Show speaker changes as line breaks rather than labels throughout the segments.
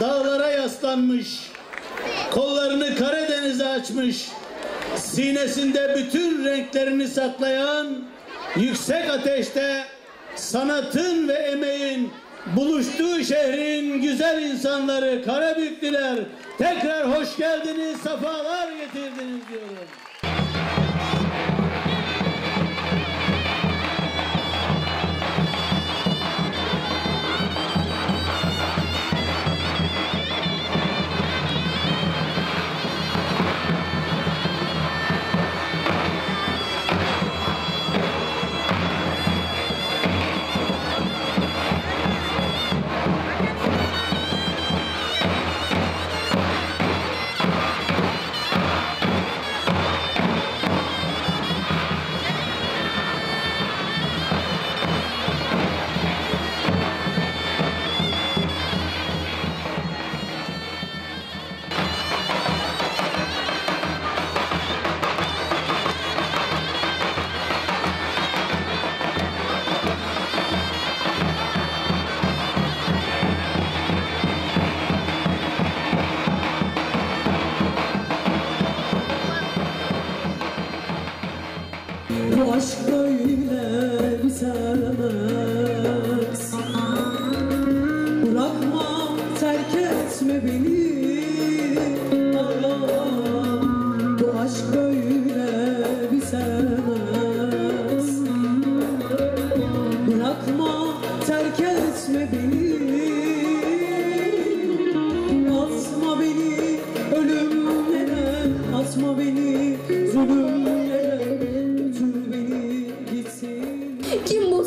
dağlara yaslanmış, kollarını Karadeniz'e açmış, sinesinde bütün renklerini saklayan, yüksek ateşte sanatın ve emeğin buluştuğu şehrin güzel insanları Karabüklüler tekrar hoş geldiniz, sefalar getirdiniz diyorum.
Bu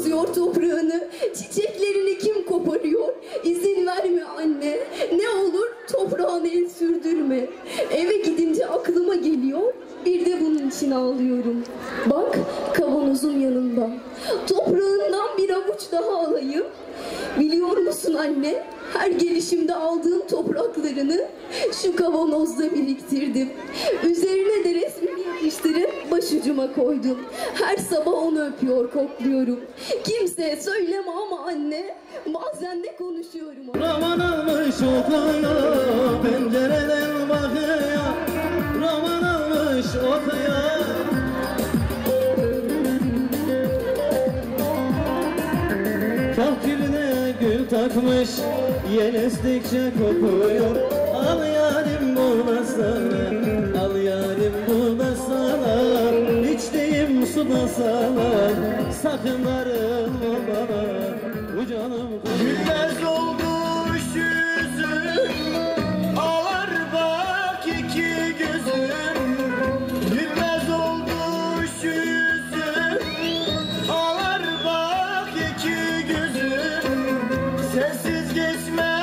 bozuyor toprağını, çiçeklerini kim koparıyor? İzin verme anne, ne olur toprağına el sürdürme. Eve gidince aklıma geliyor, bir de bunun için ağlıyorum. Bak kavanozum yanında, toprağından bir avuç daha alayım. Biliyor musun anne, her gelişimde aldığım topraklarını şu kavanozda biriktirdim. Üzerine de başucuma koydum. Her sabah onu öpüyor, kokluyorum. Kimseye söyleme ama anne, bazen de konuşuyorum.
Roman almış okuyor, pencereden bakıyor. Roman almış okuyor. Kahkirine gül takmış, yel estikçe kokuyor. sarsalar Sakın darılma bana bu canım Gülmez olmuş yüzüm Ağlar bak iki gözüm Gülmez olmuş yüzüm Ağlar bak iki gözüm Sensiz geçmez